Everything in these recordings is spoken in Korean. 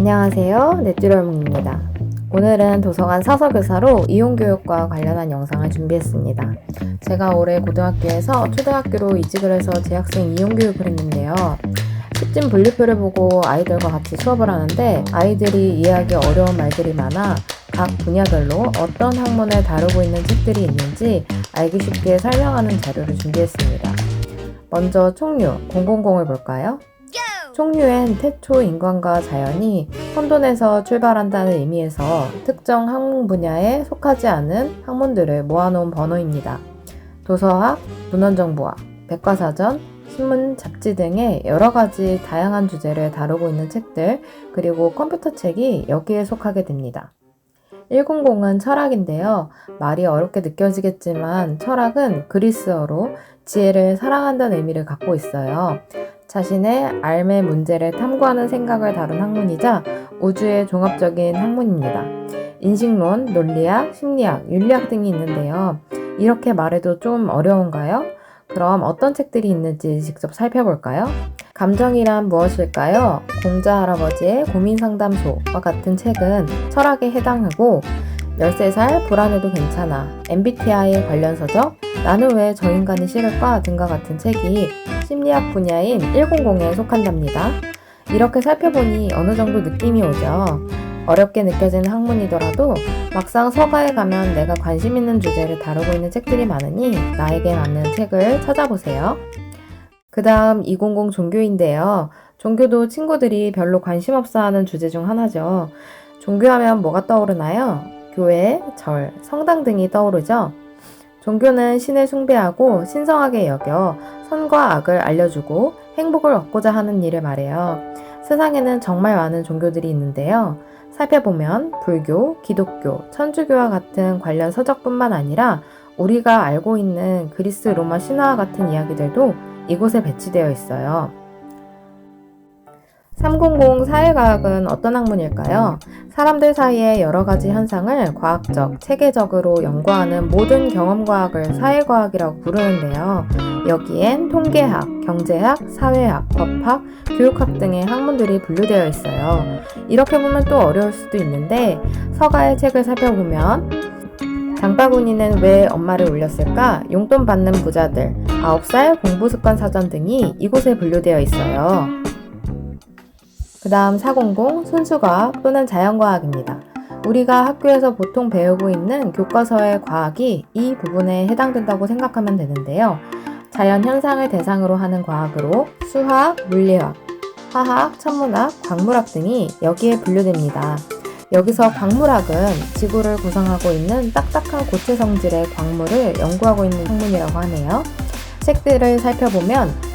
안녕하세요. 넷듀럴몽입니다. 오늘은 도서관 사서교사로 이용교육과 관련한 영상을 준비했습니다. 제가 올해 고등학교에서 초등학교로 이직을 해서 재학생 이용교육을 했는데요. 집진 분류표를 보고 아이들과 같이 수업을 하는데 아이들이 이해하기 어려운 말들이 많아 각 분야별로 어떤 학문을 다루고 있는 책들이 있는지 알기 쉽게 설명하는 자료를 준비했습니다. 먼저 총류 000을 볼까요? 총류엔 태초 인간과 자연이 혼돈에서 출발한다는 의미에서 특정 학문 분야에 속하지 않은 학문들을 모아놓은 번호입니다. 도서학, 문헌정보학, 백과사전, 신문, 잡지 등의 여러 가지 다양한 주제를 다루고 있는 책들, 그리고 컴퓨터 책이 여기에 속하게 됩니다. 100은 철학인데요. 말이 어렵게 느껴지겠지만 철학은 그리스어로 지혜를 사랑한다는 의미를 갖고 있어요. 자신의 삶의 문제를 탐구하는 생각을 다룬 학문이자 우주의 종합적인 학문입니다. 인식론, 논리학, 심리학, 윤리학 등이 있는데요. 이렇게 말해도 좀 어려운가요? 그럼 어떤 책들이 있는지 직접 살펴볼까요? 감정이란 무엇일까요? 공자 할아버지의 고민상담소와 같은 책은 철학에 해당하고 13살 불안해도 괜찮아, MBTI 관련 서적, 나는 왜 저 인간이 싫을까 등과 같은 책이 심리학 분야인 100에 속한답니다. 이렇게 살펴보니 어느 정도 느낌이 오죠. 어렵게 느껴지는 학문이더라도 막상 서가에 가면 내가 관심 있는 주제를 다루고 있는 책들이 많으니 나에게 맞는 책을 찾아보세요. 그 다음 200 종교인데요. 종교도 친구들이 별로 관심 없어 하는 주제 중 하나죠. 종교하면 뭐가 떠오르나요? 교회, 절, 성당 등이 떠오르죠. 종교는 신을 숭배하고 신성하게 여겨 선과 악을 알려주고 행복을 얻고자 하는 일을 말해요. 세상에는 정말 많은 종교들이 있는데요. 살펴보면 불교, 기독교, 천주교와 같은 관련 서적뿐만 아니라 우리가 알고 있는 그리스 로마 신화와 같은 이야기들도 이곳에 배치되어 있어요. 300 사회과학은 어떤 학문일까요? 사람들 사이의 여러 가지 현상을 과학적, 체계적으로 연구하는 모든 경험과학을 사회과학이라고 부르는데요. 여기엔 통계학, 경제학, 사회학, 법학, 교육학 등의 학문들이 분류되어 있어요. 이렇게 보면 또 어려울 수도 있는데 서가의 책을 살펴보면 장바구니는 왜 엄마를 울렸을까? 용돈 받는 부자들, 9살 공부습관 사전 등이 이곳에 분류되어 있어요. 그 다음 400 순수과학 또는 자연과학입니다. 우리가 학교에서 보통 배우고 있는 교과서의 과학이 이 부분에 해당된다고 생각하면 되는데요. 자연 현상을 대상으로 하는 과학으로 수학, 물리학, 화학, 천문학, 광물학 등이 여기에 분류됩니다. 여기서 광물학은 지구를 구성하고 있는 딱딱한 고체 성질의 광물을 연구하고 있는 학문이라고 하네요. 책들을 살펴보면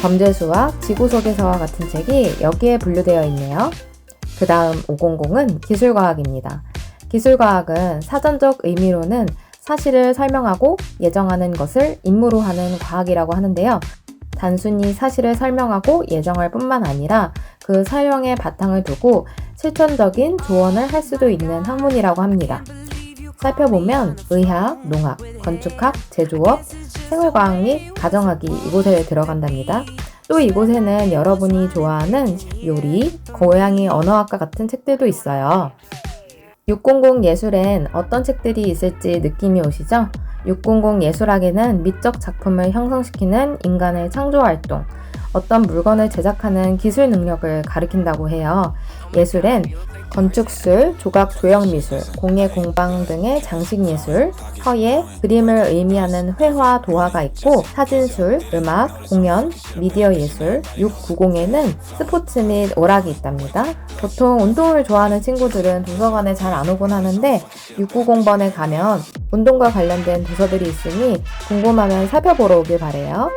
범죄수와 지구 속에서와 같은 책이 여기에 분류되어 있네요. 그 다음 500은 기술과학입니다. 기술과학은 사전적 의미로는 사실을 설명하고 예정하는 것을 임무로 하는 과학이라고 하는데요. 단순히 사실을 설명하고 예정할 뿐만 아니라 그 설명에 바탕을 두고 실천적인 조언을 할 수도 있는 학문이라고 합니다. 살펴보면 의학, 농학, 건축학, 제조업, 생활과학 및 가정학이 이곳에 들어간답니다. 또 이곳에는 여러분이 좋아하는 요리, 고양이 언어학과 같은 책들도 있어요. 600 예술엔 어떤 책들이 있을지 느낌이 오시죠? 600 예술학에는 미적 작품을 형성시키는 인간의 창조 활동, 어떤 물건을 제작하는 기술 능력을 가리킨다고 해요. 예술엔 건축술, 조각 조형 미술, 공예 공방 등의 장식 예술, 서예, 그림을 의미하는 회화, 도화가 있고 사진술, 음악, 공연, 미디어 예술, 690에는 스포츠 및 오락이 있답니다. 보통 운동을 좋아하는 친구들은 도서관에 잘 안 오곤 하는데 690번에 가면 운동과 관련된 도서들이 있으니 궁금하면 살펴보러 오길 바래요.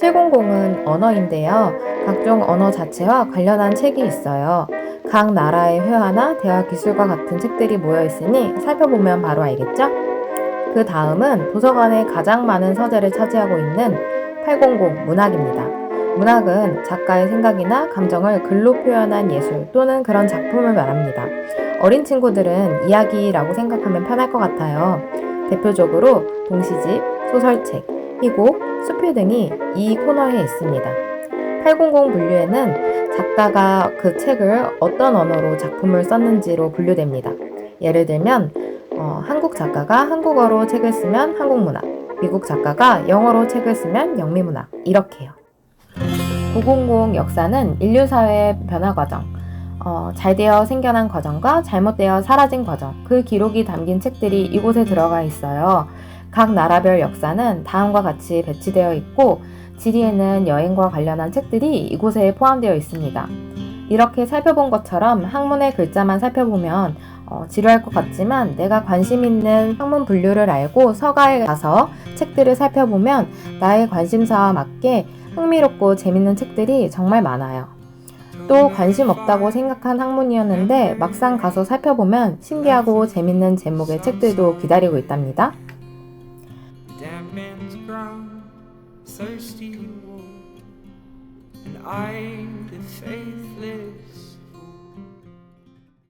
700은 언어인데요. 각종 언어 자체와 관련한 책이 있어요. 각 나라의 회화나 대화 기술과 같은 책들이 모여 있으니 살펴보면 바로 알겠죠? 그 다음은 도서관에 가장 많은 서재를 차지하고 있는 800 문학입니다. 문학은 작가의 생각이나 감정을 글로 표현한 예술 또는 그런 작품을 말합니다. 어린 친구들은 이야기라고 생각하면 편할 것 같아요. 대표적으로 동시집, 소설책, 희곡, 수필 등이 이 코너에 있습니다. 800 분류에는 작가가 그 책을 어떤 언어로 작품을 썼는지로 분류됩니다. 예를 들면 어, 한국 작가가 한국어로 책을 쓰면 한국문학, 미국 작가가 영어로 책을 쓰면 영미문학 이렇게요. 900 역사는 인류 사회의 변화 과정, 어, 잘 되어 생겨난 과정과 잘못되어 사라진 과정, 그 기록이 담긴 책들이 이곳에 들어가 있어요. 각 나라별 역사는 다음과 같이 배치되어 있고 지리에는 여행과 관련한 책들이 이곳에 포함되어 있습니다. 이렇게 살펴본 것처럼 학문의 글자만 살펴보면 어, 지루할 것 같지만 내가 관심 있는 학문 분류를 알고 서가에 가서 책들을 살펴보면 나의 관심사와 맞게 흥미롭고 재밌는 책들이 정말 많아요. 또 관심 없다고 생각한 학문이었는데 막상 가서 살펴보면 신기하고 재밌는 제목의 책들도 기다리고 있답니다. thirsty war, and I the faithless.